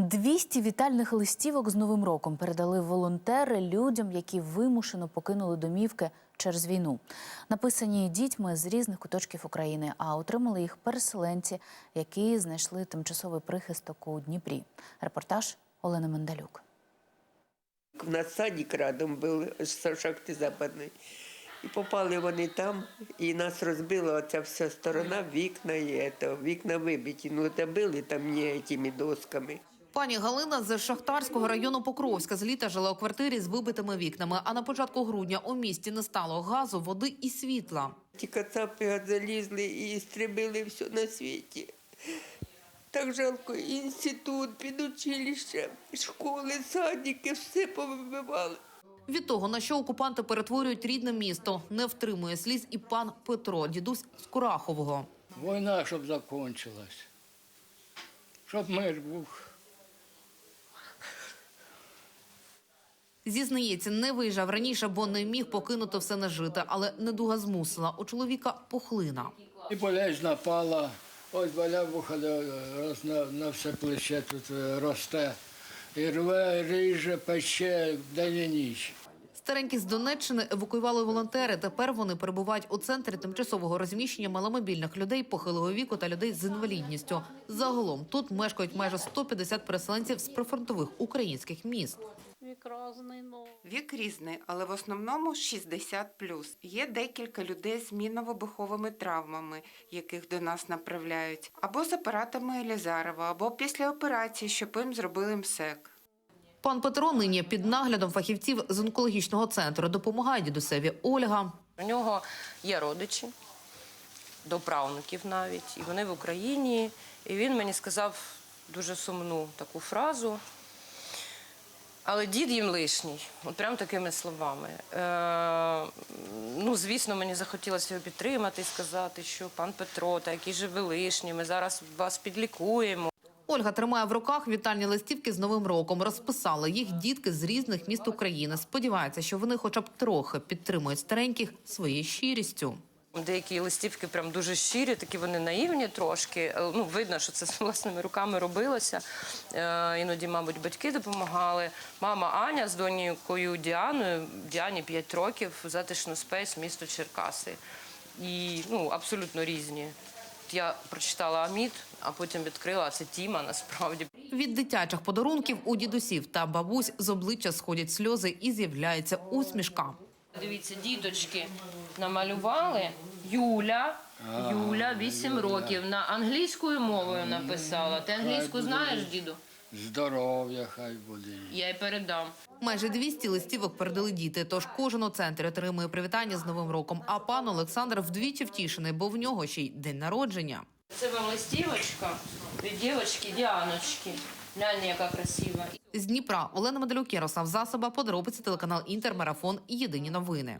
200 вітальних листівок з Новим роком передали волонтери людям, які вимушено покинули домівки через війну. Написані дітьми з різних куточків України, а отримали їх переселенці, які знайшли тимчасовий прихисток у Дніпрі. Репортаж Олени Мендалюк. У нас садик рядом був шахти западної. І попали вони там, і нас розбила оця вся сторона, вікна і це, вікна вибиті. Ну, це били там не цими досками. Пані Галина з Шахтарського району Покровська з літа жила у квартирі з вибитими вікнами. А на початку грудня у місті не стало газу, води і світла. Ті кацапи залізли і стрибили все на світі. Так жалко, інститут, підучилище, школи, садики, все повибивали. Від того, на що окупанти перетворюють рідне місто, не втримує сліз і пан Петро, дідусь з Курахового. Війна, щоб закінчилась. Щоб мир був. Зізнається, не виїжджав раніше, бо не міг покинути все нажите, але недуга змусила. У чоловіка пухлина. І болезнь напала. Ось боля вуха роз, на, на все плече тут е, росте. І рве, ріже, пече день і ніч. Старенькі з Донеччини евакуювали волонтери. Тепер вони перебувають у центрі тимчасового розміщення маломобільних людей похилого віку та людей з інвалідністю. Загалом тут мешкають майже 150 переселенців з прифронтових українських міст. Вік разний, ну. Вік різний, але в основному 60 Є декілька людей з мінно-вибуховими травмами, яких до нас направляють, або з апаратами Елізарова, або після операції, щоб їм зробили МСЕК. Пан Петро нині під наглядом фахівців з онкологічного центру допомагає дідусеві Ольга. У нього є родичі, до правнуків навіть, і вони в Україні. І він мені сказав дуже сумну таку фразу. Але дід їм лишній, от прям такими словами. Е, ну, звісно, мені захотілося його підтримати і сказати, що пан Петро, та який же ви лишні, ми зараз вас підлікуємо. Ольга тримає в руках вітальні листівки з Новим роком. Розписали їх дітки з різних міст України. Сподівається, що вони хоча б трохи підтримують стареньких своєю щирістю. Деякі листівки прям дуже щирі, такі вони наївні трошки. Е, Ну, видно, що це з власними руками робилося. Е, іноді, мабуть, батьки допомагали. Мама Аня з донькою Діаною, Діані 5 років, затишно спейс, місто Черкаси. І ну, абсолютно різні. Я прочитала Амід, а потім відкрила а це Тіма насправді. Від дитячих подарунків у дідусів та бабусь з обличчя сходять сльози і з'являється усмішка. Дивіться, діточки намалювали. Юля, Юля, 8 років. На англійською мовою написала. Ти англійську знаєш, діду? Здоров'я хай буде. Я й передам. Майже 200 листівок передали діти. Тож кожен у центрі отримує привітання з Новим роком. А пан Олександр вдвічі втішений, бо в нього ще й день народження. Це вам листівочка від дівчинки Діаночки. Глянь, яка красива. З Дніпра Олена Медалюк, Ярослав Засоба, подробиці телеканал Інтермарафон. Єдині новини.